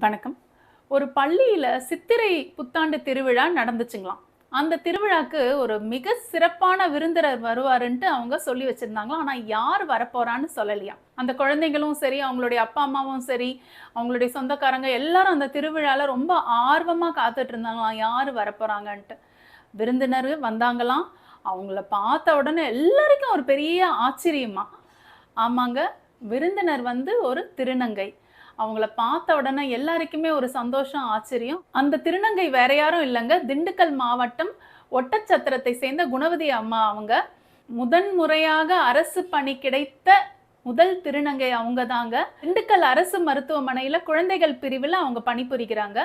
வணக்கம். ஒரு பள்ளியில் சித்திரை புத்தாண்டு திருவிழா நடந்துச்சுங்களாம். அந்த திருவிழாக்கு ஒரு மிக சிறப்பான விருந்தினர் வருவாருன்ட்டு அவங்க சொல்லி வச்சுருந்தாங்களாம். ஆனால் யார் வரப்போறான்னு சொல்லலையா அந்த குழந்தைங்களும் சரி அவங்களுடைய அப்பா அம்மாவும் சரி அவங்களுடைய சொந்தக்காரங்க எல்லாரும் அந்த திருவிழாவில் ரொம்ப ஆர்வமாக காத்துட்டு இருந்தாங்களாம். யார் வரப்போகிறாங்கன்ட்டு விருந்தினர் வந்தாங்களாம். அவங்கள பார்த்த உடனே எல்லாருக்கும் ஒரு பெரிய ஆச்சரியமா. ஆமாங்க விருந்தினர் வந்து ஒரு திருநங்கை. அவங்கள பார்த்த உடனே எல்லாருக்குமே ஒரு சந்தோஷம் ஆச்சரியம். அந்த திருநங்கை வேற யாரும் இல்லைங்க. திண்டுக்கல் மாவட்டம் ஒட்டச்சத்திரத்தை சேர்ந்த குணவதி அம்மா அவங்க. முதன் முறையாக அரசு பணி கிடைத்த முதல் திருநங்கை அவங்க தாங்க. திண்டுக்கல் அரசு மருத்துவமனையில் குழந்தைகள் பிரிவில் அவங்க பணிபுரிகிறாங்க.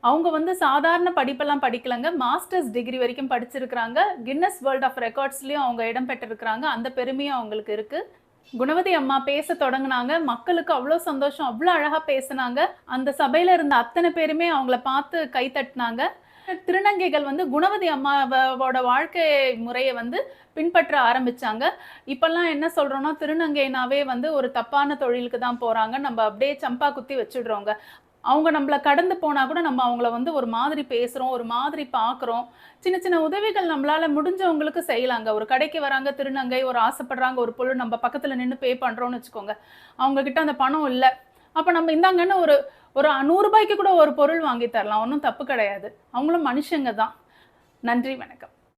அவங்க வந்து சாதாரண படிப்பெல்லாம் படிக்கலங்க. மாஸ்டர்ஸ் டிகிரி வரைக்கும் படிச்சிருக்கிறாங்க. கின்னஸ் வேர்ல்ட் ஆஃப் ரெக்கார்ட்ஸ்லேயும் அவங்க இடம் பெற்றிருக்கிறாங்க. அந்த பெருமையும் அவங்களுக்கு இருக்குது குணவதி அம்மா பேச தொடங்கினாங்க. மக்களுக்கு அவ்வளோ சந்தோஷம் அவ்வளோ அழகாக பேசினாங்க. அந்த சபையில் இருந்த அத்தனை பேருமே அவங்கள பார்த்து கை தட்டினாங்க. திருநங்கைகள் வந்து குணவதி அம்மாவோட வாழ்க்கை முறையை வந்து பின்பற்ற ஆரம்பித்தாங்க இப்போல்லாம் என்ன சொல்கிறோன்னா திருநங்கைனாவே வந்து ஒரு தப்பான தொழிலுக்கு தான் போகிறாங்க நம்ம அப்படியே சம்பா குத்தி வச்சுடுறோங்க. அவங்க நம்மள கடந்து போனால் கூட நம்ம அவங்கள வந்து ஒரு மாதிரி பேசுகிறோம் ஒரு மாதிரி பார்க்குறோம் சின்ன சின்ன உதவிகள் நம்மளால் முடிஞ்சவங்களுக்கு செய்யலாங்க. ஒரு கடைக்கு வராங்க திருநங்கை ஒரு ஆசைப்படுறாங்க ஒரு பொருள் நம்ம பக்கத்தில் நின்று பே பண்ணுறோன்னு வச்சுக்கோங்க. அவங்கக்கிட்ட அந்த பணம் இல்லை. அப்போ நம்ம இந்தாங்கன்னு ஒரு ஒரு நூறுரூபாய்க்கு கூட ஒரு பொருள் வாங்கி தரலாம். ஒன்றும் தப்பு கிடையாது. அவங்களும் மனுஷங்க தான். நன்றி வணக்கம்.